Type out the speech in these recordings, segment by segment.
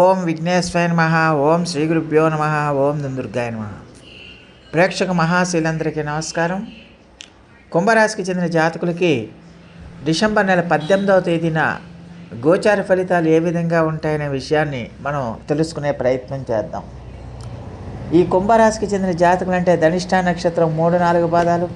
ఓం విఘ్నేశ్వరాయ నమ ఓం శ్రీ గురుభ్యో నమ ఓం దుందుర్గాయ నమ. ప్రేక్షక మహాశీలందరికీ నమస్కారం. కుంభరాశికి చెందిన జాతకులకి డిసెంబర్ నెల పద్దెనిమిదవ తేదీన గోచార ఫలితాలు ఏ విధంగా ఉంటాయనే విషయాన్ని మనం తెలుసుకునే ప్రయత్నం చేద్దాం. ఈ కుంభరాశికి చెందిన జాతకులు అంటే ధనిష్ట నక్షత్రం మూడు నాలుగు పాదాలు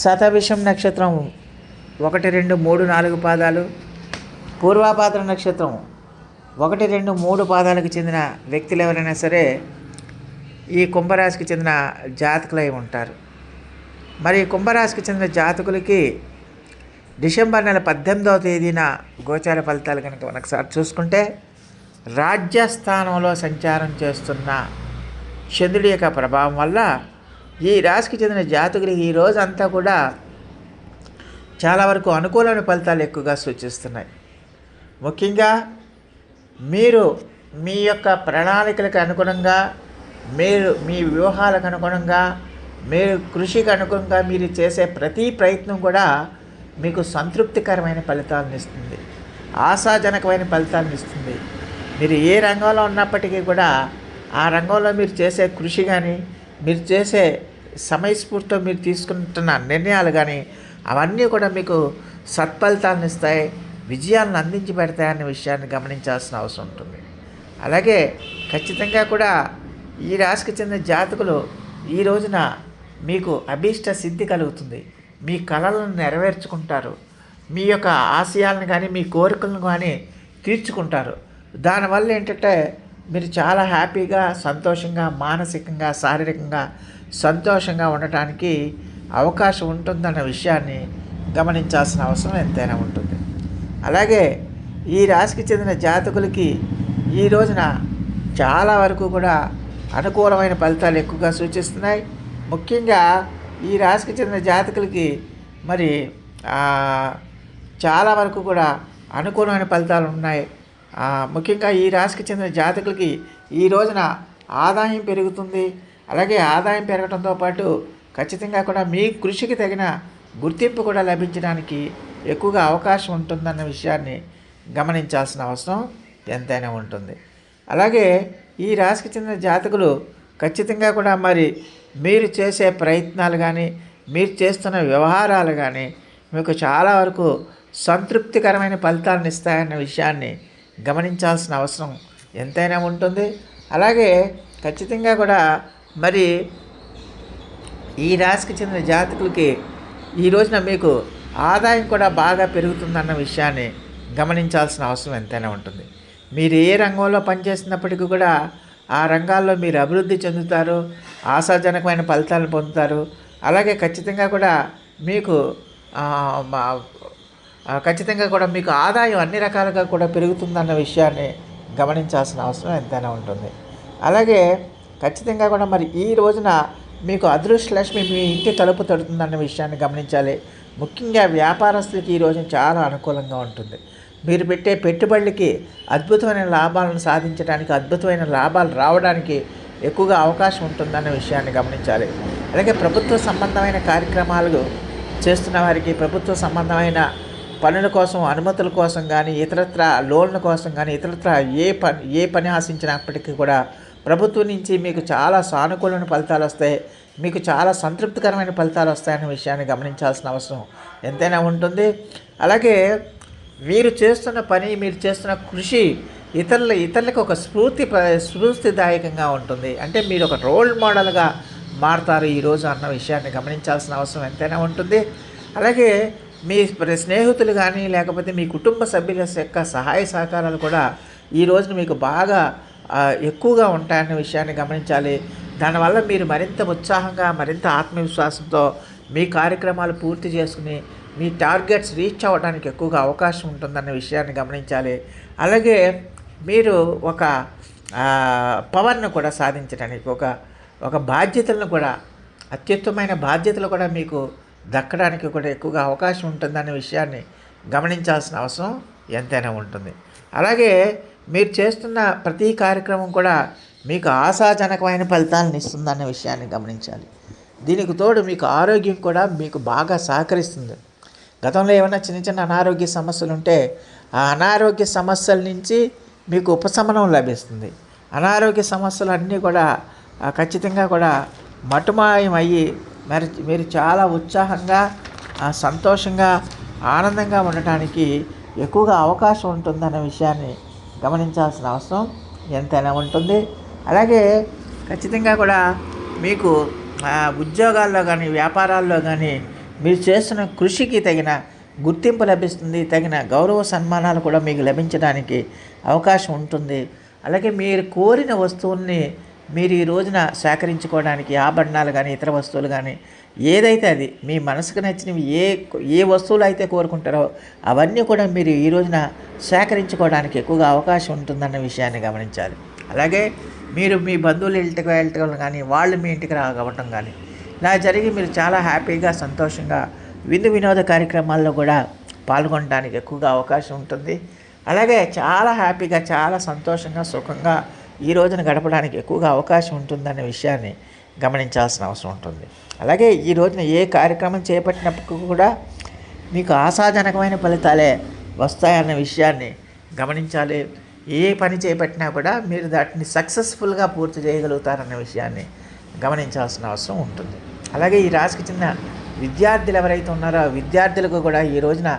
శతవిషం నక్షత్రం ఒకటి రెండు మూడు నాలుగు పాదాలు పూర్వాపాత్ర నక్షత్రం ఒకటి రెండు మూడు పాదాలకు చెందిన వ్యక్తులు ఎవరైనా సరే ఈ కుంభరాశికి చెందిన జాతకులై ఉంటారు. మరి ఈ కుంభరాశికి చెందిన జాతకులకి డిసెంబర్ నెల పద్దెనిమిదవ తేదీన గోచార ఫలితాలు కనుక ఒకసారి చూసుకుంటే రాజ్యస్థానంలో సంచారం చేస్తున్న చంద్రుడి యొక్క ప్రభావం వల్ల ఈ రాశికి చెందిన జాతకులకి ఈ రోజంతా అంతా కూడా చాలా వరకు అనుకూలమైన ఫలితాలు ఎక్కువగా సూచిస్తున్నాయి. ముఖ్యంగా మీరు మీ యొక్క ప్రణాళికలకు అనుగుణంగా మీరు మీ వ్యూహాలకు అనుగుణంగా మీరు కృషికి అనుగుణంగా మీరు చేసే ప్రతి ప్రయత్నం కూడా మీకు సంతృప్తికరమైన ఫలితాలను ఇస్తుంది. ఆశాజనకమైన ఫలితాలను ఇస్తుంది. మీరు ఏ రంగంలో ఉన్నప్పటికీ కూడా ఆ రంగంలో మీరు చేసే కృషి కానీ మీరు చేసే సమయస్ఫూర్తితో మీరు తీసుకుంటున్న నిర్ణయాలు కానీ అవన్నీ కూడా మీకు సత్ఫలితాలను ఇస్తాయి. విజయాలను అందించి పెడతాయన్న విషయాన్ని గమనించాల్సిన అవసరం ఉంటుంది. అలాగే ఖచ్చితంగా కూడా ఈ రాశికి చెందిన జాతకులు ఈ రోజున మీకు అభీష్ట సిద్ధి కలుగుతుంది. మీ కళలను నెరవేర్చుకుంటారు. మీ యొక్క ఆశయాలను కానీ మీ కోరికలను కానీ తీర్చుకుంటారు. దానివల్ల ఏంటంటే మీరు చాలా హ్యాపీగా సంతోషంగా మానసికంగా శారీరకంగా సంతోషంగా ఉండటానికి అవకాశం ఉంటుందన్న విషయాన్ని గమనించాల్సిన అవసరం ఎంతైనా ఉంటుంది. అలాగే ఈ రాశికి చెందిన జాతకులకి ఈ రోజున చాలా వరకు కూడా అనుకూలమైన ఫలితాలు ఎక్కువగా సూచిస్తున్నాయి. ముఖ్యంగా ఈ రాశికి చెందిన జాతకులకి మరి చాలా వరకు కూడా అనుకూలమైన ఫలితాలు ఉన్నాయి. ముఖ్యంగా ఈ రాశికి చెందిన జాతకులకి ఈ రోజున ఆదాయం పెరుగుతుంది. అలాగే ఆదాయం పెరగడంతో పాటు ఖచ్చితంగా కూడా మీ కృషికి తగిన గుర్తింపు కూడా లభించడానికి ఎక్కువగా అవకాశం ఉంటుందన్న విషయాన్ని గమనించాల్సిన అవసరం ఎంతైనా ఉంటుంది. అలాగే ఈ రాశికి చెందిన జాతకులు ఖచ్చితంగా కూడా మరి మీరు చేసే ప్రయత్నాలు కానీ మీరు చేస్తున్న వ్యవహారాలు కానీ మీకు చాలా వరకు సంతృప్తికరమైన ఫలితాలను ఇస్తాయన్న విషయాన్ని గమనించాల్సిన అవసరం ఎంతైనా ఉంటుంది. అలాగే ఖచ్చితంగా కూడా మరి ఈ రాశికి చెందిన జాతకులకి ఈ రోజున మీకు ఆదాయం కూడా బాగా పెరుగుతుందన్న విషయాన్ని గమనించాల్సిన అవసరం ఎంతైనా ఉంటుంది. మీరు ఏ రంగంలో పనిచేస్తున్నప్పటికీ కూడా ఆ రంగాల్లో మీరు అభివృద్ధి చెందుతారు ఆశాజనకమైన ఫలితాలను పొందుతారు. అలాగే ఖచ్చితంగా కూడా మీకు మా- ఖచ్చితంగా కూడా మీకు ఆదాయం అన్ని రకాలుగా కూడా పెరుగుతుందన్న విషయాన్ని గమనించాల్సిన అవసరం ఎంతైనా ఉంటుంది. అలాగే ఖచ్చితంగా కూడా మరి ఈ రోజున మీకు అదృష్ట లక్ష్మి మీ ఇంటి తలుపు తడుతుందన్న విషయాన్ని గమనించాలి. ముఖ్యంగా వ్యాపారస్తులకి ఈ రోజు చాలా అనుకూలంగా ఉంటుంది. మీరు పెట్టే పెట్టుబడులకి అద్భుతమైన లాభాలను సాధించడానికి అద్భుతమైన లాభాలు రావడానికి ఎక్కువగా అవకాశం ఉంటుందన్న విషయాన్ని గమనించాలి. అలాగే ప్రభుత్వ సంబంధమైన కార్యక్రమాలు చేస్తున్న వారికి ప్రభుత్వ సంబంధమైన పనుల కోసం అనుమతుల కోసం కానీ ఇతరత్ర లోన్ల కోసం కానీ ఇతరత్ర ఏ పని ఏ పని ఆశించినప్పటికీ కూడా ప్రభుత్వం నుంచి మీకు చాలా సానుకూలమైన ఫలితాలు వస్తాయి. మీకు చాలా సంతృప్తికరమైన ఫలితాలు వస్తాయన్న విషయాన్ని గమనించాల్సిన అవసరం ఎంతైనా ఉంటుంది. అలాగే మీరు చేస్తున్న పని మీరు చేస్తున్న కృషి ఇతరుల ఇతరులకు ఒక స్ఫూర్తి స్ఫూర్తిదాయకంగా ఉంటుంది. అంటే మీరు ఒక రోల్ మోడల్గా మారుతారు ఈరోజు అన్న విషయాన్ని గమనించాల్సిన అవసరం ఎంతైనా ఉంటుంది. అలాగే మీ స్నేహితులు కానీ లేకపోతే మీ కుటుంబ సభ్యుల యొక్క సహాయ సహకారాలు కూడా ఈ రోజున మీకు బాగా ఎక్కువగా ఉంటాయన్న విషయాన్ని గమనించాలి. దానివల్ల మీరు మరింత ఉత్సాహంగా మరింత ఆత్మవిశ్వాసంతో మీ కార్యక్రమాలు పూర్తి చేసుకుని మీ టార్గెట్స్ రీచ్ అవ్వడానికి ఎక్కువగా అవకాశం ఉంటుందన్న విషయాన్ని గమనించాలి. అలాగే మీరు ఒక పవర్ను కూడా సాధించడానికి ఒక ఒక బాధ్యతలను కూడా అత్యుత్తమైన బాధ్యతలు కూడా మీకు దక్కడానికి కూడా ఎక్కువగా అవకాశం ఉంటుందనే విషయాన్ని గమనించాల్సిన అవసరం ఎంతైనా ఉంటుంది. అలాగే మీరు చేస్తున్న ప్రతి కార్యక్రమం కూడా మీకు ఆశాజనకమైన ఫలితాలను ఇస్తుందన్న విషయాన్ని గమనించాలి. దీనికి తోడు మీకు ఆరోగ్యం కూడా మీకు బాగా సహకరిస్తుంది. గతంలో ఏమైనా చిన్న చిన్న అనారోగ్య సమస్యలు ఉంటే ఆ అనారోగ్య సమస్యల నుంచి మీకు ఉపశమనం లభిస్తుంది. అనారోగ్య సమస్యలు అన్నీ కూడా ఖచ్చితంగా కూడా మటుమాయం అయ్యి మరి మీరు చాలా ఉత్సాహంగా సంతోషంగా ఆనందంగా ఉండటానికి ఎక్కువగా అవకాశం ఉంటుందన్న విషయాన్ని గమనించాల్సిన అవసరం ఎంతైనా ఉంటుంది. అలాగే ఖచ్చితంగా కూడా మీకు ఉద్యోగాల్లో కానీ వ్యాపారాల్లో కానీ మీరు చేస్తున్న కృషికి తగిన గుర్తింపు లభిస్తుంది. తగిన గౌరవ సన్మానాలు కూడా మీకు లభించడానికి అవకాశం ఉంటుంది. అలాగే మీరు కోరిన వస్తువుల్ని మీరు ఈ రోజున సేకరించుకోవడానికి ఆభరణాలు కానీ ఇతర వస్తువులు కానీ ఏదైతే అది మీ మనసుకు నచ్చినవి ఏ ఏ వస్తువులు అయితే కోరుకుంటారో అవన్నీ కూడా మీరు ఈ రోజున సేకరించుకోవడానికి ఎక్కువగా అవకాశం ఉంటుందన్న విషయాన్ని గమనించాలి. అలాగే మీరు మీ బంధువులు ఇంటికి వెళ్ళటం కానీ వాళ్ళు మీ ఇంటికి రావటం కానీ ఇలా జరిగి మీరు చాలా హ్యాపీగా సంతోషంగా విందు వినోద కార్యక్రమాల్లో కూడా పాల్గొనడానికి ఎక్కువగా అవకాశం ఉంటుంది. అలాగే చాలా హ్యాపీగా చాలా సంతోషంగా సుఖంగా ఈ రోజున గడపడానికి ఎక్కువగా అవకాశం ఉంటుందనే విషయాన్ని గమనించాల్సిన అవసరం ఉంటుంది. అలాగే ఈ రోజున ఏ కార్యక్రమం చేపట్టినప్పుడు కూడా మీకు ఆశాజనకమైన ఫలితాలే వస్తాయన్న విషయాన్ని గమనించాలి. ఏ పని చేపట్టినా కూడా మీరు దాటిని సక్సెస్ఫుల్గా పూర్తి చేయగలుగుతారన్న విషయాన్ని గమనించాల్సిన అవసరం ఉంటుంది. అలాగే ఈ రాశికి చెందిన విద్యార్థులు ఎవరైతే ఉన్నారో ఆ విద్యార్థులకు కూడా ఈ రోజున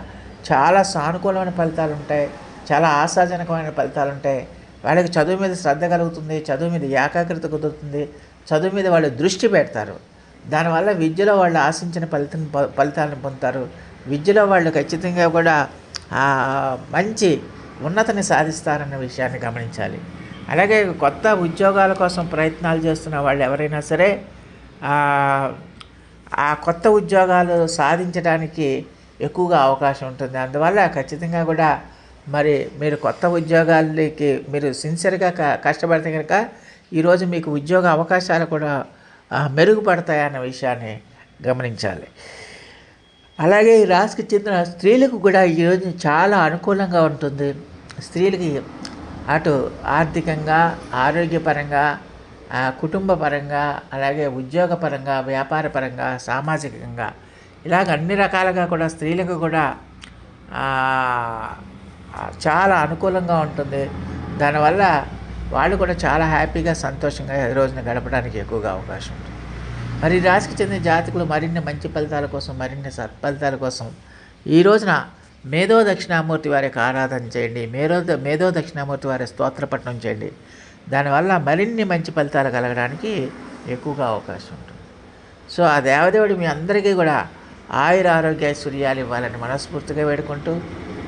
చాలా సానుకూలమైన ఫలితాలు ఉంటాయి చాలా ఆశాజనకమైన ఫలితాలు ఉంటాయి వాళ్ళకి చదువు మీద శ్రద్ధ కలుగుతుంది చదువు మీద ఏకాగ్రత కుదురుతుంది చదువు మీద వాళ్ళు దృష్టి పెడతారు. దానివల్ల విద్యలో వాళ్ళు ఆశించిన ఫలితం ఫలితాలను పొందుతారు. విద్యలో వాళ్ళు ఖచ్చితంగా కూడా మంచి ఉన్నతిని సాధిస్తారన్న విషయాన్ని గమనించాలి. అలాగే కొత్త ఉద్యోగాల కోసం ప్రయత్నాలు చేస్తున్న వాళ్ళు ఎవరైనా సరే ఆ, ఆ కొత్త ఉద్యోగాలు సాధించడానికి ఎక్కువగా అవకాశం ఉంటుంది. అందువల్ల ఖచ్చితంగా కూడా మరి మీరు కొత్త ఉద్యోగాలకి మీరు సిన్సియర్గా క కష్టపడితే కనుక ఈరోజు మీకు ఉద్యోగ అవకాశాలు కూడా మెరుగుపడతాయన్న విషయాన్ని గమనించాలి. అలాగే ఈ రాశికి చెందిన స్త్రీలకు కూడా ఈరోజు చాలా అనుకూలంగా ఉంటుంది. స్త్రీలకి అటు ఆర్థికంగా ఆరోగ్యపరంగా కుటుంబపరంగా అలాగే ఉద్యోగపరంగా వ్యాపారపరంగా సామాజికంగా ఇలాగ అన్ని రకాలుగా కూడా స్త్రీలకు కూడా చాలా అనుకూలంగా ఉంటుంది. దానివల్ల వాళ్ళు కూడా చాలా హ్యాపీగా సంతోషంగా రోజున గడపడానికి ఎక్కువగా అవకాశం ఉంటుంది. మరి రాశికి చెందిన జాతకులు మరిన్ని మంచి ఫలితాల కోసం మరిన్ని సత్ఫలితాల కోసం ఈ రోజున మేధో దక్షిణామూర్తి వారికి ఆరాధన చేయండి. మేధో మేధో దక్షిణామూర్తి వారి స్తోత్రపట్నం చేయండి. దానివల్ల మరిన్ని మంచి ఫలితాలు కలగడానికి ఎక్కువగా అవకాశం ఉంటుంది. సో ఆ దేవదేవుడు మీ అందరికీ కూడా ఆయుర ఆరోగ్య ఐశ్వర్యాలు ఇవ్వాలని మనస్ఫూర్తిగా వేడుకుంటూ